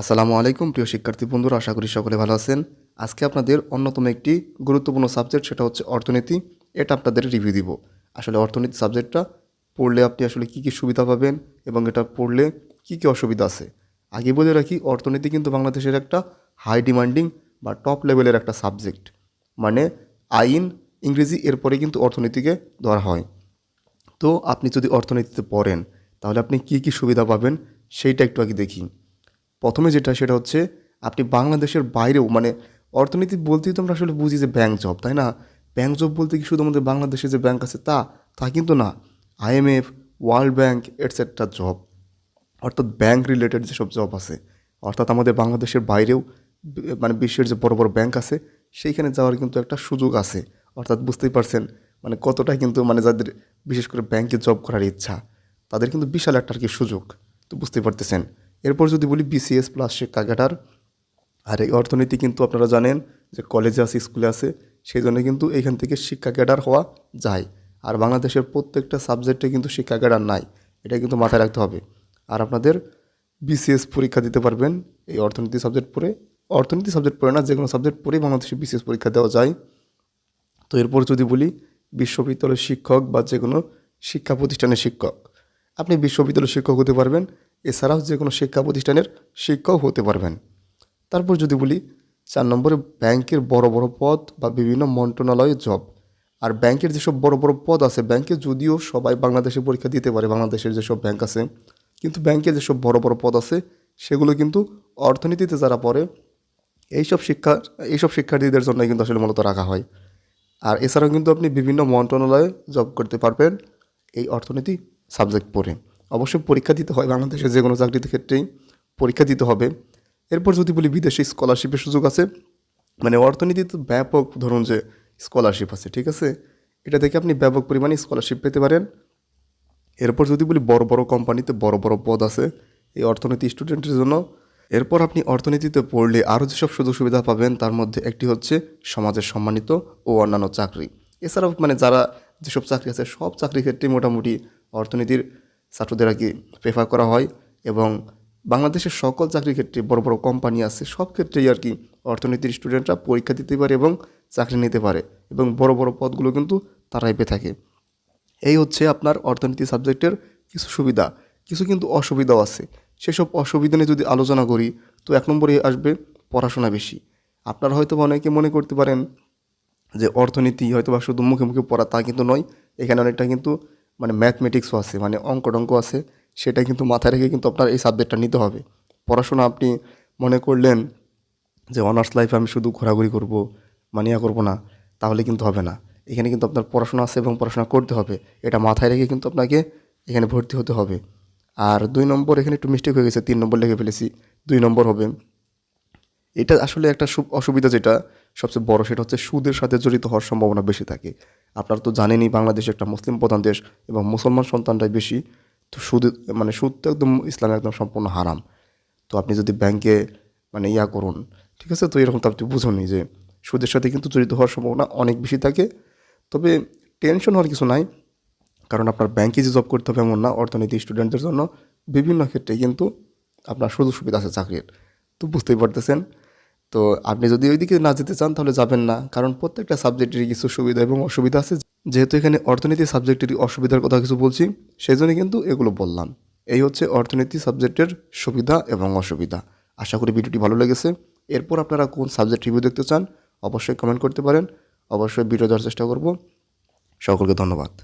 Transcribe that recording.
আসসালামু আলাইকুম, প্রিয় শিক্ষার্থী বন্ধুরা, আশা করি সকলে ভালো আছেন। আজকে আপনাদের অন্যতম একটি গুরুত্বপূর্ণ সাবজেক্ট, সেটা হচ্ছে অর্থনীতি। এটা আপনাদের রিভিউ দিব। আসলে অর্থনীতি সাবজেক্টটা পড়লে আপনি আসলে কী কী সুবিধা পাবেন এবং এটা পড়লে কী কী অসুবিধা আছে? আগে বলে রাখি, অর্থনীতি কিন্তু বাংলাদেশের একটা হাই ডিমান্ডিং বা টপ লেভেলের একটা সাবজেক্ট মানে আইন, ইংরেজি, এরপরে কিন্তু অর্থনীতিকে ধরা হয়। তো আপনি যদি অর্থনীতিতে পড়েন, তাহলে আপনি কী কী সুবিধা পাবেন, সেইটা একটু আগে দেখি। প্রথমে যেটা, সেটা হচ্ছে আপনি বাংলাদেশের বাইরেও মানে অর্থনীতি বলতেই তো আমরা আসলে বুঝি যে ব্যাংক জব তাই না? ব্যাংক জব বলতে কি শুধু আমাদের বাংলাদেশে যে ব্যাংক আছে তা তা কিন্তু না। IMF world bank etcetera job অর্থাৎ ব্যাংক রিলেটেড যেসব জব আছে, অর্থাৎ আমাদের বাংলাদেশের বাইরেও মানে বিশ্বের যে বড় বড় ব্যাংক আছে, সেইখানে যাওয়ার কিন্তু একটা সুযোগ আছে। অর্থাৎ বুঝতেই পারছেন মানে কতটা কিন্তু মানে যাদের বিশেষ করে ব্যাংকে জব করার ইচ্ছা, তাদের কিন্তু বিশাল একটা আর কি সুযোগ, তো বুঝতেই পারতেছেন। এরপর যদি বলি বিসিএস প্লাস শিক্ষা ক্যাডার আর এই অর্থনীতি কিন্তু আপনারা জানেন যে কলেজে আছে স্কুলে আছে, সেই জন্য কিন্তু এইখান থেকে শিক্ষা ক্যাডার হওয়া যায়। আর বাংলাদেশের প্রত্যেকটা সাবজেক্টে কিন্তু শিক্ষা ক্যাডার নাই, এটা কিন্তু মাথায় রাখতে হবে। আর আপনাদের বিসিএস পরীক্ষা দিতে পারবেন, এই অর্থনীতি সাবজেক্ট পড়ে। অর্থনীতি সাবজেক্ট পড়ে না যে কোনো সাবজেক্ট পড়েই বাংলাদেশে বিসিএস পরীক্ষা দেওয়া যায়। তো এরপর যদি বলি বিশ্ববিদ্যালয়ের শিক্ষক বা যে কোনো শিক্ষা প্রতিষ্ঠানের শিক্ষক, আপনি বিশ্ববিদ্যালয়ের শিক্ষক হতে পারবেন। এছাড়াও যে কোনো শিক্ষা প্রতিষ্ঠানের শিক্ষক হতে পারবেন। তারপর যদি বলি, চার নম্বরে ব্যাংকের বড় বড় পদ বা বিভিন্ন মন্ত্রণালয়ে জব। আর ব্যাংকের যেসব বড় বড় পদ আছে, ব্যাংকে যদিও সবাই বাংলাদেশে পরীক্ষা দিতে পারে, বাংলাদেশের যেসব ব্যাংক আছে, কিন্তু ব্যাংকে যেসব বড় বড় পদ আছে, সেগুলো কিন্তু অর্থনীতিতে যারা পড়ে, এইসব শিক্ষা, এইসব শিক্ষার্থীদের জন্য কিন্তু আসলে মূলত রাখা হয়। আর এছাড়াও কিন্তু আপনি বিভিন্ন মন্ত্রণালয়ে জব করতে পারবেন, এই অর্থনীতি সাবজেক্ট পড়ে। অবশ্যই পরীক্ষা দিতে হয় বাংলাদেশে যে কোনো চাকরির ক্ষেত্রেই পরীক্ষা দিতে হবে। এরপর যদি বলি বিদেশে স্কলারশিপের সুযোগ আছে মানে অর্থনীতিতে ব্যাপক ধরুন যে স্কলারশিপ আছে, ঠিক আছে? এটা থেকে আপনি ব্যাপক পরিমাণে স্কলারশিপ পেতে পারেন। এরপর যদি বলি বড় বড় কোম্পানিতে বড় বড় পদ আছে এই অর্থনীতি স্টুডেন্টের জন্য। এরপর আপনি অর্থনীতিতে পড়লে আরও যেসব সুযোগ সুবিধা পাবেন, তার মধ্যে একটি হচ্ছে সমাজের সম্মানিত ও অন্যান্য চাকরি। এছাড়াও মানে যারা যেসব চাকরি আছে, সব চাকরির ক্ষেত্রে মোটামুটি অর্থনীতির ছাত্রদের আর কি প্রেফার করা হয় এবং বাংলাদেশের সকল চাকরির ক্ষেত্রে বড় বড় কোম্পানি আছে, সব ক্ষেত্রেই আর কি অর্থনীতির স্টুডেন্টরা পরীক্ষা দিতে পারে এবং চাকরি নিতে পারে এবং বড় বড় পদগুলো কিন্তু তারাই পেয়ে থাকে। এই হচ্ছে আপনার অর্থনীতি সাবজেক্টের কিছু সুবিধা, কিছু কিন্তু অসুবিধাও আছে। সেসব অসুবিধা নিয়ে যদি আলোচনা করি, তো এক নম্বরে আসবে পড়াশোনা বেশি। আপনারা হয়তো অনেকে মনে করতে পারেন যে অর্থনীতি হয়তো বা শুধু মুখে মুখে পড়া তা কিন্তু নয়, এখানে অনেকটা কিন্তু মানে ম্যাথমেটিক্সও আছে মানে অঙ্ক টঙ্ক আছে সেটা কিন্তু মাথায় রেখে কিন্তু আপনার এই সাবজেক্টটা নিতে হবে। পড়াশোনা আপনি মনে করলেন যে অনার্স লাইফে আমি শুধু ঘোরাঘুরি করব মানে ইয়া করব না, তাহলে কিন্তু হবে না। এখানে কিন্তু আপনার পড়াশোনা আছে এবং পড়াশোনা করতে হবে, এটা মাথায় রেখে কিন্তু আপনাকে এখানে ভর্তি হতে হবে। আর দুই নম্বর, এখানে একটু মিস্টেক হয়ে গেছে, তিন নম্বর লিখে ফেলেছি, দুই নম্বর হবে। এটা আসলে একটা অসুবিধা যেটা সবচেয়ে বড় সেটা হচ্ছে সুদের সাথে জড়িত হওয়ার সম্ভাবনা বেশি থাকে। আপনারা তো জানেনই বাংলাদেশ একটা মুসলিম প্রধান দেশ এবং মুসলমান সন্তানটাই বেশি। তো সুদ মানে সুদ তো একদম ইসলামে একদম সম্পূর্ণ হারাম। তো আপনি যদি ব্যাংকে মানে ইয়া করুন, ঠিক আছে? তো এরকম তো আপনি বুঝুনই যে সুদের সাথে কিন্তু জড়িত হওয়ার সম্ভাবনা অনেক বেশি থাকে। তবে টেনশন হওয়ার কিছু নাই, কারণ আপনার ব্যাংকে যে জব করতে হবে এমন না, অর্থনীতি স্টুডেন্টদের জন্য বিভিন্ন ক্ষেত্রে কিন্তু আপনার সুযোগ সুবিধা আছে চাকরির। তো বুঝতেই পারতেছেন? তো আপনি যদি ওইদিকে না যেতে চান, তাহলে যাবেন না। কারণ প্রত্যেকটা সাবজেক্টেরই কিছু সুবিধা এবং অসুবিধা আছে। যেহেতু এখানে অর্থনীতি সাবজেক্টেরই অসুবিধার কথা কিছু বলছি সেই জন্য কিন্তু এগুলো বললাম। এই হচ্ছে অর্থনীতি সাবজেক্টের সুবিধা এবং অসুবিধা। আশা করি ভিডিওটি ভালো লেগেছে। এরপর আপনারা কোন সাবজেক্ট রিভিউ দেখতে চান, অবশ্যই কমেন্ট করতে পারেন। অবশ্যই ভিডিও দেওয়ার চেষ্টা করব। সকলকে ধন্যবাদ।